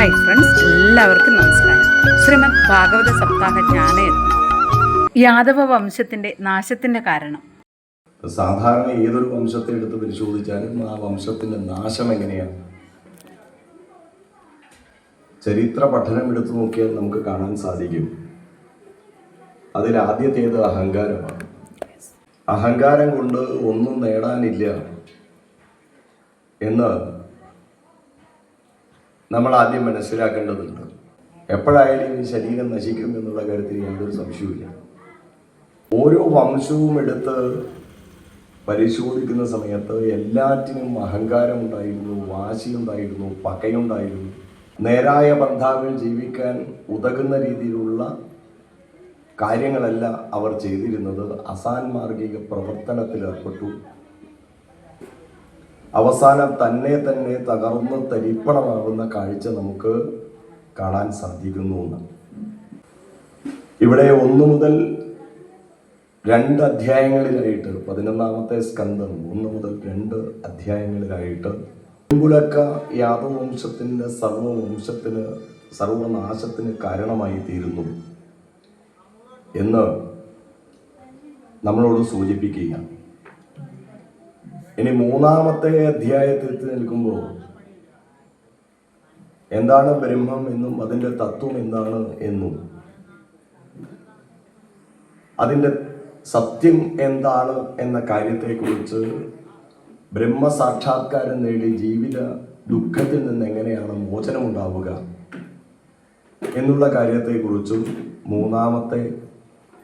Hi friends എല്ലാവർക്കും നമസ്കാരം. ശ്രീമദ് ഭാഗവത സപ്താഹ ജ്ഞാനയജ്ഞം യാദവ വംശത്തിന്റെ നാശത്തിന്റെ കാരണം. സാധാരണ ഏതൊരു വംശത്തെ എടുത്ത് പരിശോധിച്ചാലും ആ വംശത്തിന്റെ നാശം എങ്ങനെയാണ്? ചരിത്ര പഠനം എടുത്തു നോക്കിയാൽ നമുക്ക് കാണാൻ സാധിക്കും. അതിൽ ആദ്യത്തേത് അഹങ്കാരമാണ്. അഹങ്കാരം കൊണ്ട് ഒന്നും നേടാനില്ല എന്ന് നമ്മൾ ആദ്യം മനസ്സിലാക്കേണ്ടതുണ്ട്. എപ്പോഴായാലും ഈ ശരീരം നശിക്കും എന്നുള്ള കാര്യത്തിൽ യാതൊരു സംശയവുമില്ല. ഓരോ വംശവും എടുത്ത് പരിശോധിക്കുന്ന സമയത്ത് എല്ലാറ്റിനും അഹങ്കാരമുണ്ടായിരുന്നു വാശിയുണ്ടായിരുന്നു പകയുണ്ടായിരുന്നു. നേരായ ബന്ധാവിൽ ജീവിക്കാൻ ഉതകുന്ന രീതിയിലുള്ള കാര്യങ്ങളല്ല അവർ ചെയ്തിരുന്നത്. അസാൻമാർഗിക പ്രവർത്തനത്തിൽ ഏർപ്പെട്ടു അവസാനം തന്നെ തന്നെ തകർന്ന് തരിപ്പണമാകുന്ന കാഴ്ച നമുക്ക് കാണാൻ സാധിക്കുന്നു ഇവിടെ ഒന്നു മുതൽ രണ്ട് അധ്യായങ്ങളിലായിട്ട് പതിനൊന്നാമത്തെ സ്കന്ധം ഒന്ന് മുതൽ രണ്ട് അധ്യായങ്ങളിലായിട്ട് കുമ്പുലക്ക യാദവംശത്തിന്റെ സർവവംശത്തിന് സർവനാശത്തിന് കാരണമായി തീരുന്നു എന്ന് നമ്മളോട് സൂചിപ്പിക്കുകയാണ്. ഇനി മൂന്നാമത്തെ അധ്യായത്തിൽ നിൽക്കുമ്പോൾ എന്താണ് ബ്രഹ്മം എന്നും അതിന്റെ തത്വം എന്താണ് എന്നും. അതിന്റെ സത്യം എന്താണ് എന്ന കാര്യത്തെക്കുറിച്ച് ബ്രഹ്മസാക്ഷാത്കാരം നേടി ജീവിത ദുഃഖത്തിൽ നിന്ന് എങ്ങനെയാണ് മോചനമുണ്ടാവുക എന്നുള്ള കാര്യത്തെക്കുറിച്ചും മൂന്നാമത്തെ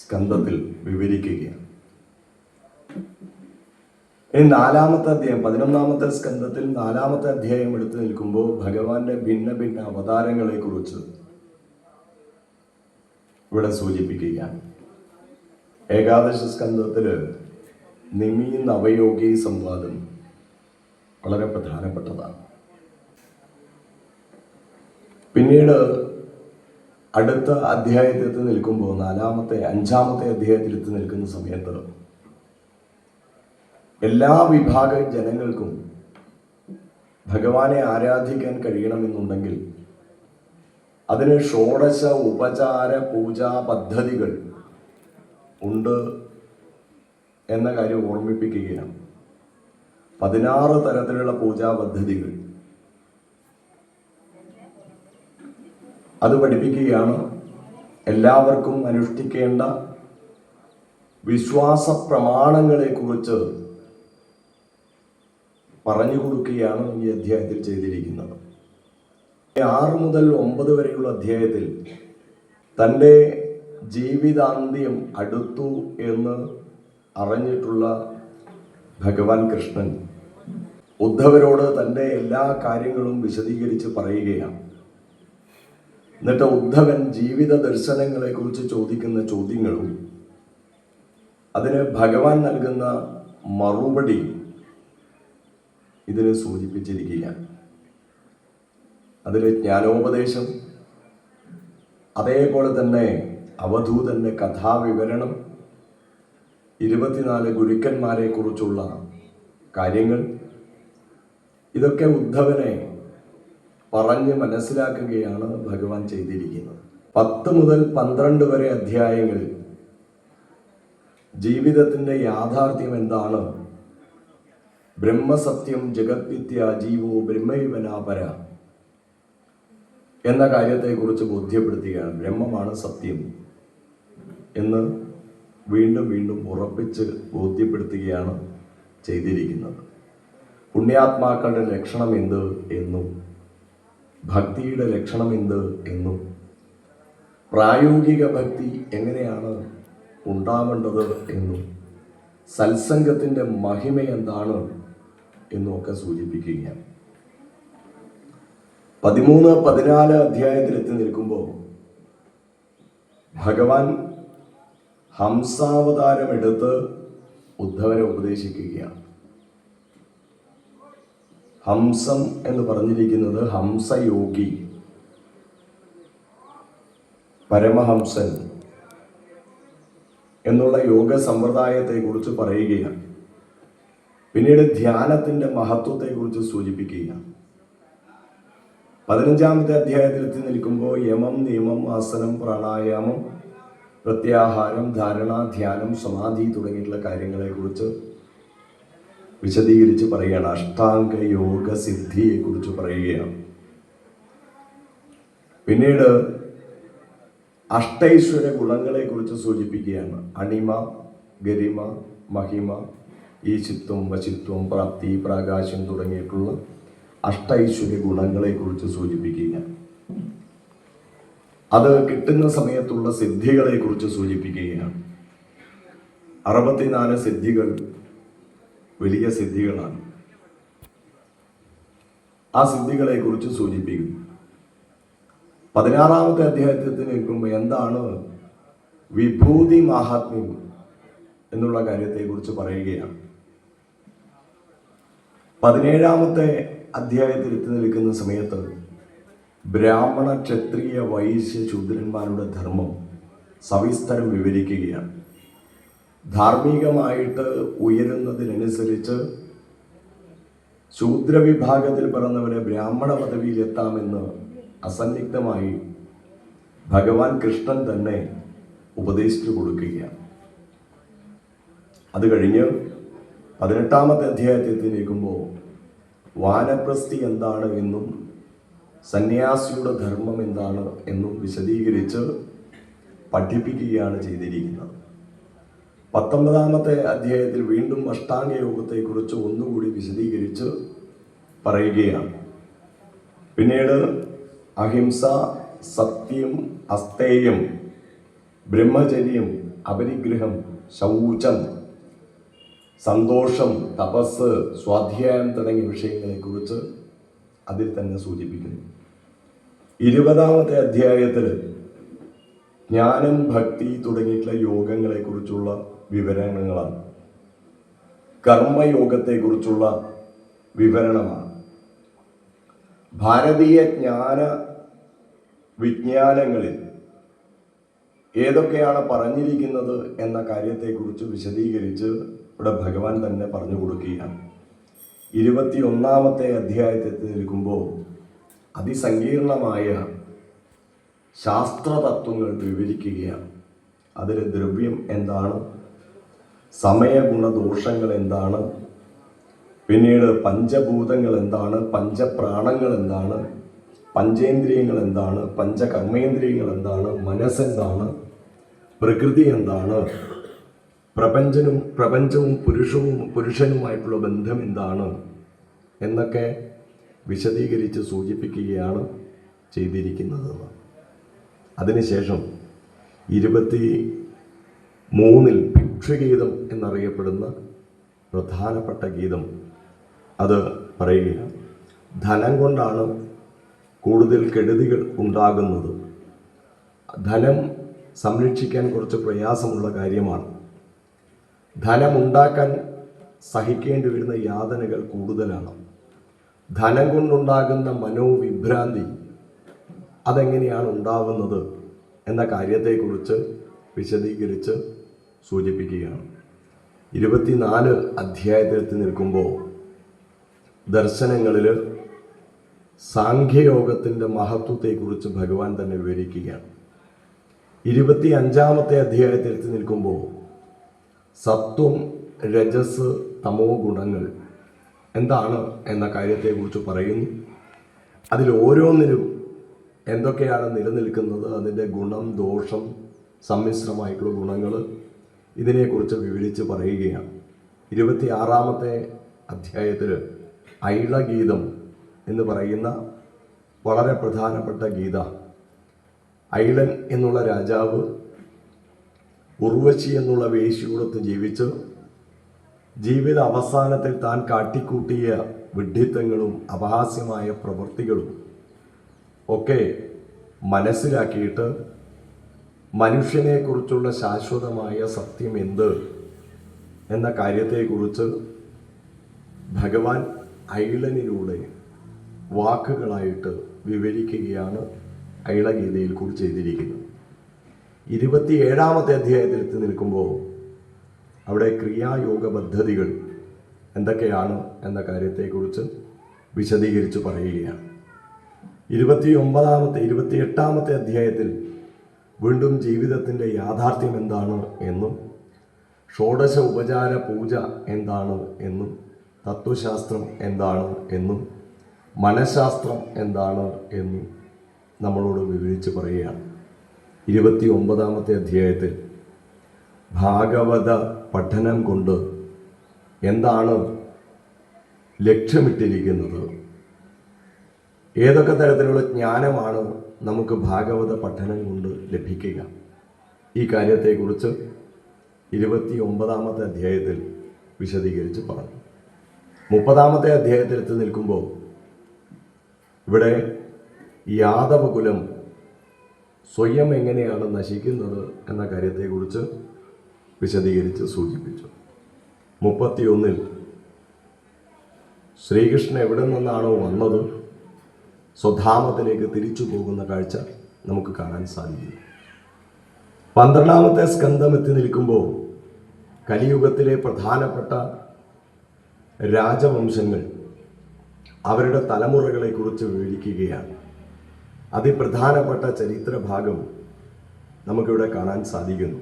സ്കന്ധത്തിൽ വിവരിക്കുകയാണ്. ഇനി നാലാമത്തെ അധ്യായം പതിനൊന്നാമത്തെ സ്കന്ധത്തിൽ നാലാമത്തെ അധ്യായം എടുത്തു നിൽക്കുമ്പോൾ ഭഗവാന്റെ ഭിന്ന ഭിന്ന അവതാരങ്ങളെ കുറിച്ച് ഇവിടെ സൂചിപ്പിക്കുകയാണ്. ഏകാദശ സ്കന്ധത്തിൽ നിമി നവയോഗി സംവാദം വളരെ പ്രധാനപ്പെട്ടതാണ്. പിന്നീട് അടുത്ത അധ്യായത്തിൽ നിൽക്കുമ്പോൾ നാലാമത്തെ അഞ്ചാമത്തെ അധ്യായത്തിൽ എത്തി നിൽക്കുന്ന സമയത്ത് എല്ലാ വിഭാഗ ജനങ്ങൾക്കും ഭഗവാനെ ആരാധിക്കാൻ കഴിയണമെന്നുണ്ടെങ്കിൽ അതിന് ഷോഡശ ഉപചാര പൂജാ പദ്ധതികൾ ഉണ്ട് എന്ന കാര്യം ഓർമ്മിപ്പിക്കുകയാണ്. പതിനാറ് തരത്തിലുള്ള പൂജാ പദ്ധതികൾ. അത് പഠിപ്പിക്കുകയാണ് എല്ലാവർക്കും അനുഷ്ഠിക്കേണ്ട വിശ്വാസ പ്രമാണങ്ങളെക്കുറിച്ച് പറഞ്ഞു കൊടുക്കുകയാണ് ഈ അധ്യായത്തിൽ ചെയ്തിരിക്കുന്നത്. ആറ് മുതൽ ഒമ്പത് വരെയുള്ള അധ്യായത്തിൽ തന്റെ ജീവിതാന്ത്യം അടുത്തു എന്ന് അറിഞ്ഞിട്ടുള്ള ഭഗവാൻ കൃഷ്ണൻ ഉദ്ധവരോട് തന്റെ എല്ലാ കാര്യങ്ങളും വിശദീകരിച്ച് പറയുകയാണ്. എന്നിട്ട് ഉദ്ധവൻ ജീവിത ദർശനങ്ങളെക്കുറിച്ച് ചോദിക്കുന്ന ചോദ്യങ്ങളും അതിന് ഭഗവാൻ നൽകുന്ന മറുപടി ഇതിനെ സൂചിപ്പിച്ചിരിക്കുക. അതിൽ ജ്ഞാനോപദേശം അതേപോലെ തന്നെ അവധൂതന്റെ കഥാവിവരണം ഇരുപത്തിനാല് ഗുരുക്കന്മാരെ കുറിച്ചുള്ള കാര്യങ്ങൾ ഇതൊക്കെ ഉദ്ധവനെ പറഞ്ഞ് മനസ്സിലാക്കുകയാണ് ഭഗവാൻ ചെയ്തിരിക്കുന്നത്. പത്ത് മുതൽ പന്ത്രണ്ട് വരെ അധ്യായങ്ങളിൽ ജീവിതത്തിന്റെ യാഥാർത്ഥ്യം എന്താണ്? ബ്രഹ്മസത്യം ജഗത്വിത്യ ജീവോ ബ്രഹ്മൈവനാപര എന്ന കാര്യത്തെക്കുറിച്ച് ബോധ്യപ്പെടുത്തുകയാണ്. ബ്രഹ്മമാണ് സത്യം എന്ന് വീണ്ടും വീണ്ടും ഉറപ്പിച്ച് ബോധ്യപ്പെടുത്തുകയാണ് ചെയ്തിരിക്കുന്നത്. പുണ്യാത്മാക്കളുടെ ലക്ഷണം എന്ത് എന്നും ഭക്തിയുടെ ലക്ഷണം എന്ത് എന്നും പ്രായോഗിക ഭക്തി എങ്ങനെയാണ് ഉണ്ടാവേണ്ടത് എന്നും സത്സംഗത്തിന്റെ മഹിമ എന്താണ് എന്നുമൊക്കെ സൂചിപ്പിക്കുകയാണ്. പതിമൂന്ന് പതിനാല് അധ്യായത്തിൽ എത്തി നിൽക്കുമ്പോൾ ഭഗവാൻ ഹംസാവതാരം എടുത്ത് ഉദ്ധവനെ ഉപദേശിക്കുകയാണ്. ഹംസം എന്ന് പറഞ്ഞിരിക്കുന്നത് ഹംസയോഗി പരമഹംസൻ എന്നുള്ള യോഗ സമ്പ്രദായത്തെക്കുറിച്ച് പറയുകയാണ്. പിന്നീട് ധ്യാനത്തിന്റെ മഹത്വത്തെക്കുറിച്ച് സൂചിപ്പിക്കുകയാണ്. പതിനഞ്ചാമത്തെ അധ്യായത്തിൽ എത്തി നിൽക്കുമ്പോൾ യമം നിയമം ആസനം പ്രാണായാമം പ്രത്യാഹാരം ധാരണ ധ്യാനം സമാധി തുടങ്ങിയിട്ടുള്ള കാര്യങ്ങളെക്കുറിച്ച് വിശദീകരിച്ച് പറയുകയാണ്. അഷ്ടാംഗ യോഗ സിദ്ധിയെക്കുറിച്ച് പറയുകയാണ്. പിന്നീട് അഷ്ടൈശ്വര ഗുണങ്ങളെക്കുറിച്ച് സൂചിപ്പിക്കുകയാണ്. അണിമ ഗരിമ മഹിമ ഈശിത്വം വശിത്വം പ്രാപ്തി പ്രാകാശം തുടങ്ങിയിട്ടുള്ള അഷ്ടൈശ്വര്യ ഗുണങ്ങളെക്കുറിച്ച് സൂചിപ്പിക്കുക. അത് കിട്ടുന്ന സമയത്തുള്ള സിദ്ധികളെക്കുറിച്ച് സൂചിപ്പിക്കുകയാണ്. അറുപത്തിനാല് സിദ്ധികൾ വലിയ സിദ്ധികളാണ്. ആ സിദ്ധികളെക്കുറിച്ച് സൂചിപ്പിക്കുന്നു. പതിനാറാമത്തെ അധ്യായത്തിൽ നിൽക്കുമ്പോൾ എന്താണ് വിഭൂതി മഹാത്മ്യം എന്നുള്ള കാര്യത്തെക്കുറിച്ച് പറയുകയാണ്. പതിനേഴാമത്തെ അധ്യായത്തിൽ എത്തി നിൽക്കുന്ന സമയത്ത് ബ്രാഹ്മണ ക്ഷത്രിയ വൈശ്യ ശൂദ്രന്മാരുടെ ധർമ്മം സവിസ്തരം വിവരിക്കുകയാണ്. ധാർമ്മികമായിട്ട് ഉയരുന്നതിനനുസരിച്ച് ശൂദ്രവിഭാഗത്തിൽ പിറന്നവരെ ബ്രാഹ്മണ പദവിയിൽ എത്താമെന്ന് അസന്നിഗ്ധമായി ഭഗവാൻ കൃഷ്ണൻ തന്നെ ഉപദേശിച്ചു കൊടുക്കുകയാണ്. അത് കഴിഞ്ഞ് പതിനെട്ടാമത്തെ അധ്യായത്തിൽ നിൽക്കുമ്പോൾ വാനപ്രസ്ഥി എന്താണ് എന്നും സന്യാസിയുടെ ധർമ്മം എന്താണ് എന്നും വിശദീകരിച്ച് പഠിപ്പിക്കുകയാണ് ചെയ്തിരിക്കുന്നത്. പത്തൊമ്പതാമത്തെ അധ്യായത്തിൽ വീണ്ടും അഷ്ടാംഗ യോഗത്തെക്കുറിച്ച് ഒന്നുകൂടി വിശദീകരിച്ച് പറയുകയാണ്. പിന്നീട് അഹിംസ സത്യം അസ്തേയം ബ്രഹ്മചര്യം അപരിഗ്രഹം ശൗചം സന്തോഷം തപസ് സ്വാധ്യായം തുടങ്ങിയ വിഷയങ്ങളെക്കുറിച്ച് അതിൽ തന്നെ സൂചിപ്പിക്കുന്നു. ഇരുപതാമത്തെ അധ്യായത്തിൽ ജ്ഞാനം ഭക്തി തുടങ്ങിയിട്ടുള്ള യോഗങ്ങളെക്കുറിച്ചുള്ള വിവരണങ്ങളാണ്. കർമ്മയോഗത്തെക്കുറിച്ചുള്ള വിവരണമാണ്. ഭാരതീയ ജ്ഞാന വിജ്ഞാനങ്ങളിൽ ഏതൊക്കെയാണ് പറഞ്ഞിരിക്കുന്നത് എന്ന കാര്യത്തെക്കുറിച്ച് വിശദീകരിച്ച് ഇവിടെ ഭഗവാൻ തന്നെ പറഞ്ഞു കൊടുക്കുകയാണ്. ഇരുപത്തിയൊന്നാമത്തെ അധ്യായത്തിൽ നിൽക്കുമ്പോൾ അതിസങ്കീർണമായ ശാസ്ത്രതത്വങ്ങൾ വിവരിക്കുകയാണ്. അതിൽ ദ്രവ്യം എന്താണ്? സമയഗുണദോഷങ്ങൾ എന്താണ്? പിന്നീട് പഞ്ചഭൂതങ്ങൾ എന്താണ്? പഞ്ചപ്രാണങ്ങൾ എന്താണ്? പഞ്ചേന്ദ്രിയങ്ങൾ എന്താണ്? പഞ്ചകർമ്മേന്ദ്രിയങ്ങൾ എന്താണ്? മനസ്സെന്താണ്? പ്രകൃതി എന്താണ്? പ്രപഞ്ചനും പ്രപഞ്ചവും പുരുഷവും പുരുഷനുമായിട്ടുള്ള ബന്ധം എന്താണ് എന്നൊക്കെ വിശദീകരിച്ച് സൂചിപ്പിക്കുകയാണ് ചെയ്തിരിക്കുന്നത്. അതിനുശേഷം ഇരുപത്തി മൂന്നിൽ ഭിക്ഷുഗീതം എന്നറിയപ്പെടുന്ന പ്രധാനപ്പെട്ട ഗീതം അത് പറയുകയാണ്. ധനം കൊണ്ടാണ് കൂടുതൽ കെടുതികൾ ഉണ്ടാകുന്നത്. ധനം സംരക്ഷിക്കാൻ കുറച്ച് പ്രയാസമുള്ള കാര്യമാണ്. ധനമുണ്ടാക്കാൻ സഹിക്കേണ്ടി വരുന്ന യാതനകൾ കൂടുതലാണ്. ധനം കൊണ്ടുണ്ടാകുന്ന മനോവിഭ്രാന്തി അതെങ്ങനെയാണ് ഉണ്ടാവുന്നത് എന്ന കാര്യത്തെക്കുറിച്ച് വിശദീകരിച്ച് സൂചിപ്പിക്കുകയാണ്. ഇരുപത്തിനാല് അധ്യായത്തിൽ നിൽക്കുമ്പോൾ ദർശനങ്ങളിൽ സാഖ്യയോഗത്തിന്റെ മഹത്വത്തെക്കുറിച്ച് ഭഗവാൻ തന്നെ വിവരിക്കുകയാണ്. ഇരുപത്തി അഞ്ചാമത്തെ അധ്യായത്തിൽ എത്തി നിൽക്കുമ്പോൾ സത്വം രജസ് തമോ ഗുണങ്ങൾ എന്താണ് എന്ന കാര്യത്തെക്കുറിച്ച് പറയുന്നു. അതിൽ ഓരോന്നിനും എന്തൊക്കെയാണ് നിലനിൽക്കുന്നത് അതിന്റെ ഗുണം ദോഷം സമ്മിശ്രമായിട്ടുള്ള ഗുണങ്ങൾ ഇതിനെക്കുറിച്ച് വിവരിച്ച് പറയുകയാണ്. ഇരുപത്തി ആറാമത്തെ അധ്യായത്തിൽ ഐളഗീതം എന്ന് പറയുന്ന വളരെ പ്രധാനപ്പെട്ട ഗീത. ഐളൻ എന്നുള്ള രാജാവ് ഉർവശി എന്നുള്ള വേശിയോടൊത്ത് ജീവിച്ച്. ജീവിത അവസാനത്തിൽ താൻ കാട്ടിക്കൂട്ടിയ വിഡ്ഢിത്തങ്ങളും അപഹാസ്യമായ പ്രവൃത്തികളും ഒക്കെ മനസ്സിലാക്കിയിട്ട് മനുഷ്യനെക്കുറിച്ചുള്ള ശാശ്വതമായ സത്യം എന്ത് എന്ന കാര്യത്തെക്കുറിച്ച് ഭഗവാൻ ഐളനിലൂടെ വാക്കുകളായിട്ട് വിവരിക്കുകയാണ് ഐളഗീതയിൽ കുറിച്ച് ചെയ്തിരിക്കുന്നത്. ഇരുപത്തിയേഴാമത്തെ അധ്യായത്തിൽ എത്തി നിൽക്കുമ്പോൾ അവിടെ ക്രിയായോഗ പദ്ധതികൾ എന്തൊക്കെയാണ് എന്ന കാര്യത്തെക്കുറിച്ച് വിശദീകരിച്ച് പറയുകയാണ്. ഇരുപത്തി ഒമ്പതാമത്തെ ഇരുപത്തി എട്ടാമത്തെ അധ്യായത്തിൽ വീണ്ടും ജീവിതത്തിന്റെ യാഥാർത്ഥ്യം എന്താണ് എന്നും ഷോഡശ ഉപചാര പൂജ എന്താണ് എന്നും തത്വശാസ്ത്രം എന്താണ് എന്നും മനഃശാസ്ത്രം എന്താണ് എന്നും നമ്മളോട് വിവരിച്ച് പറയുകയാണ്. ഇരുപത്തി ഒമ്പതാമത്തെ അധ്യായത്തിൽ ഭാഗവത പഠനം കൊണ്ട് എന്താണ് ലക്ഷ്യമിട്ടിരിക്കുന്നത്? ഏതൊക്കെ തരത്തിലുള്ള ജ്ഞാനമാണ് നമുക്ക് ഭാഗവത പഠനം കൊണ്ട് ലഭിക്കുക? ഈ കാര്യത്തെക്കുറിച്ച് ഇരുപത്തി ഒമ്പതാമത്തെ അധ്യായത്തിൽ വിശദീകരിച്ച് പറഞ്ഞു. മുപ്പതാമത്തെ അധ്യായത്തിൽ എത്തി നിൽക്കുമ്പോൾ ഇവിടെ യാദവകുലം സ്വയം എങ്ങനെയാണ് നശിക്കുന്നത് എന്ന കാര്യത്തെക്കുറിച്ച് വിശദീകരിച്ച് സൂചിപ്പിച്ചു. മുപ്പത്തിയൊന്നിൽ ശ്രീകൃഷ്ണൻ എവിടെ നിന്നാണോ വന്നത് സ്വധാമത്തിലേക്ക് തിരിച്ചു പോകുന്ന കാഴ്ച നമുക്ക് കാണാൻ സാധിക്കും പന്ത്രണ്ടാമത്തെ സ്കന്ധം എത്തി നിൽക്കുമ്പോൾ കലിയുഗത്തിലെ പ്രധാനപ്പെട്ട രാജവംശങ്ങൾ അവരുടെ തലമുറകളെക്കുറിച്ച് വിവരിക്കുകയാണ്. അതിപ്രധാനപ്പെട്ട ചരിത്ര ഭാഗം നമുക്കിവിടെ കാണാൻ സാധിക്കുന്നു.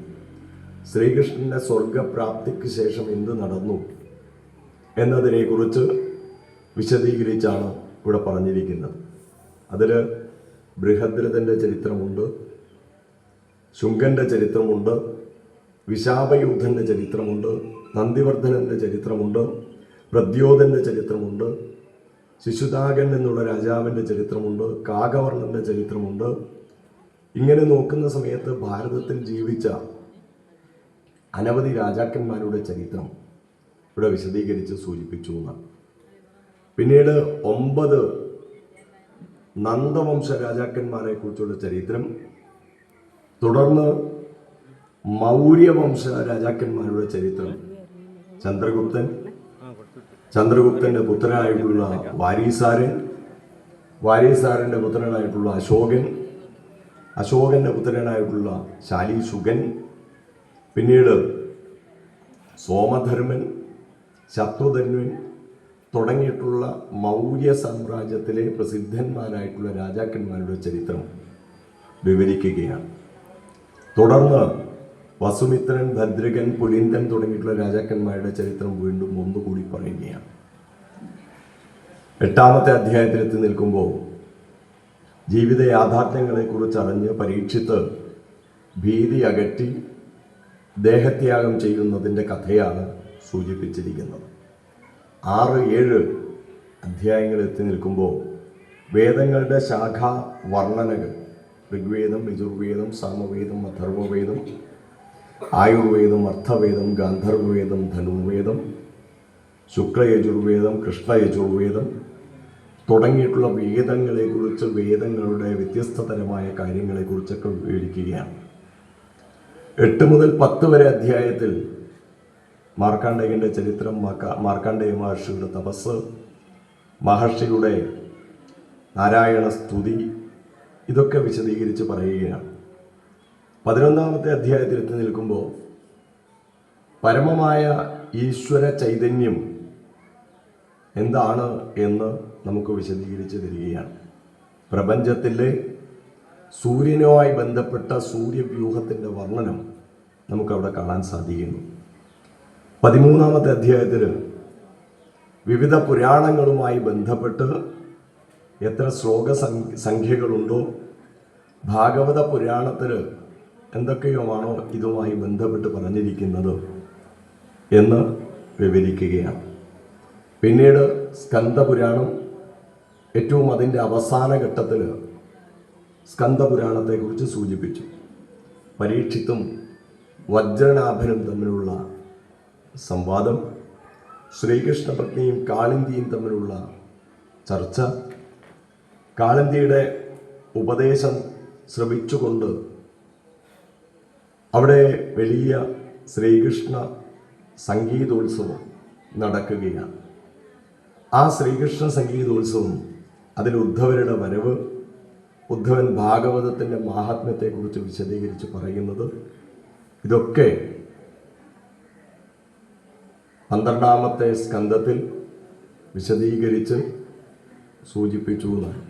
ശ്രീകൃഷ്ണന്റെ സ്വർഗപ്രാപ്തിക്ക് ശേഷം എന്ത് നടന്നു എന്നതിനെക്കുറിച്ച് വിശദീകരിച്ചാണ് ഇവിടെ പറഞ്ഞിരിക്കുന്നത്. അതിൽ ബൃഹദ്രഥന്റെ ചരിത്രമുണ്ട് ശുങ്കന്റെ ചരിത്രമുണ്ട് വിശാപയൂഥന്റെ ചരിത്രമുണ്ട് നന്ദിവർദ്ധനന്റെ ചരിത്രമുണ്ട് പ്രദ്യോധന്റെ ചരിത്രമുണ്ട് ശിശുതാകൻ എന്നുള്ള രാജാവിന്റെ ചരിത്രമുണ്ട് കാകവർണന്റെ ചരിത്രമുണ്ട്. ഇങ്ങനെ നോക്കുന്ന സമയത്ത് ഭാരതത്തിൽ ജീവിച്ച അനവധി രാജാക്കന്മാരുടെ ചരിത്രം ഇവിടെ വിശദീകരിച്ച് സൂചിപ്പിച്ചു എന്നാണ് പിന്നീട് ഒമ്പത് നന്ദവംശ രാജാക്കന്മാരെ കുറിച്ചുള്ള ചരിത്രം. തുടർന്ന് മൗര്യവംശ രാജാക്കന്മാരുടെ ചരിത്രം. ചന്ദ്രഗുപ്തൻ ചന്ദ്രഗുപ്തന്റെ പുത്രനായിട്ടുള്ള വാരീസാരൻ വാരീസാരന്റെ പുത്രനായിട്ടുള്ള അശോകൻ അശോകന്റെ പുത്രനായിട്ടുള്ള ശാലീശുഗൻ പിന്നീട് സോമധർമ്മൻ ശത്രുധന്വൻ തുടങ്ങിയിട്ടുള്ള മൗര്യ സാമ്രാജ്യത്തിലെ പ്രസിദ്ധന്മാരായിട്ടുള്ള രാജാക്കന്മാരുടെ ചരിത്രം വിവരിക്കുകയാണ്. തുടർന്ന് വസുമിത്രൻ ഭദ്രകൻ പുലിന്ദൻ തുടങ്ങിയിട്ടുള്ള രാജാക്കന്മാരുടെ ചരിത്രം വീണ്ടും ഒന്നുകൂടി പറയുകയാണ്. എട്ടാമത്തെ അധ്യായത്തിലെത്തി നിൽക്കുമ്പോൾ ജീവിത യാഥാർത്ഥ്യങ്ങളെക്കുറിച്ച് അറിഞ്ഞ് പരീക്ഷിത്ത് ഭീതി അകറ്റി ദേഹത്യാഗം ചെയ്യുന്നതിന്റെ കഥയാണ് സൂചിപ്പിച്ചിരിക്കുന്നത്. ആറ് ഏഴ് അധ്യായങ്ങൾ എത്തി നിൽക്കുമ്പോൾ വേദങ്ങളുടെ ശാഖ വർണനകൾ ഋഗ്വേദം യജുർവേദം സാമവേദം അഥർവവേദം ആയുർവേദം അർത്ഥവേദം ഗാന്ധർവവേദം ധനുർവേദം ശുക്ലയജുർവേദം കൃഷ്ണയജുർവേദം തുടങ്ങിയിട്ടുള്ള വേദങ്ങളെക്കുറിച്ച് വേദങ്ങളുടെ വ്യത്യസ്തതരമായ കാര്യങ്ങളെക്കുറിച്ചൊക്കെ വിവരിക്കുകയാണ്. എട്ട് മുതൽ പത്ത് വരെ അധ്യായത്തിൽ മാർക്കാണ്ഡേയന്റെ ചരിത്രം മാർക്ക- മാർക്കാണ്ഡേയ മഹർഷിയുടെ തപസ് മഹർഷിയുടെ നാരായണ സ്തുതി ഇതൊക്കെ വിശദീകരിച്ച് പറയുകയാണ്. പതിനൊന്നാമത്തെ അധ്യായത്തിൽ എത്തി നിൽക്കുമ്പോൾ പരമമായ ഈശ്വര ചൈതന്യം എന്താണ് എന്ന് നമുക്ക് വിശദീകരിച്ച് തരികയാണ്. പ്രപഞ്ചത്തിലെ സൂര്യനുമായി ബന്ധപ്പെട്ട സൂര്യവ്യൂഹത്തിന്റെ വർണനം നമുക്കവിടെ കാണാൻ സാധിക്കുന്നു. പതിമൂന്നാമത്തെ അധ്യായത്തിൽ വിവിധ പുരാണങ്ങളുമായി ബന്ധപ്പെട്ട് എത്ര ശ്ലോക സംഖ്യകളുണ്ടോ? ഭാഗവത പുരാണത്തിൽ എന്തൊക്കെയുമാണോ ഇതുമായി ബന്ധപ്പെട്ട് പറഞ്ഞിരിക്കുന്നത് എന്ന് വിവരിക്കുകയാണ്. പിന്നീട് സ്കന്ദപുരാണം ഏറ്റവും അതിന്റെ അവസാന ഘട്ടത്തിൽ സ്കന്ദപുരാണത്തെക്കുറിച്ച് സൂചിപ്പിച്ചു. പരീക്ഷിത്തും വജ്രനാഭനും തമ്മിലുള്ള സംവാദം ശ്രീകൃഷ്ണ പത്നിയും കാളിന്തിയും തമ്മിലുള്ള ചർച്ച കാളിന്തിയുടെ ഉപദേശം ശ്രമിച്ചുകൊണ്ട് അവിടെ വലിയ ശ്രീകൃഷ്ണ സംഗീതോത്സവം നടക്കുകയാണ്. ആ ശ്രീകൃഷ്ണ സംഗീതോത്സവം അതിൽ ഉദ്ധവരുടെ വരവ് ഉദ്ധവൻ ഭാഗവതത്തിന്റെ മാഹാത്മ്യത്തെക്കുറിച്ച് വിശദീകരിച്ച് പറയുന്നത് ഇതൊക്കെ പന്ത്രണ്ടാമത്തെ സ്കന്ധത്തിൽ വിശദീകരിച്ച് സൂചിപ്പിച്ചു എന്നാണ്.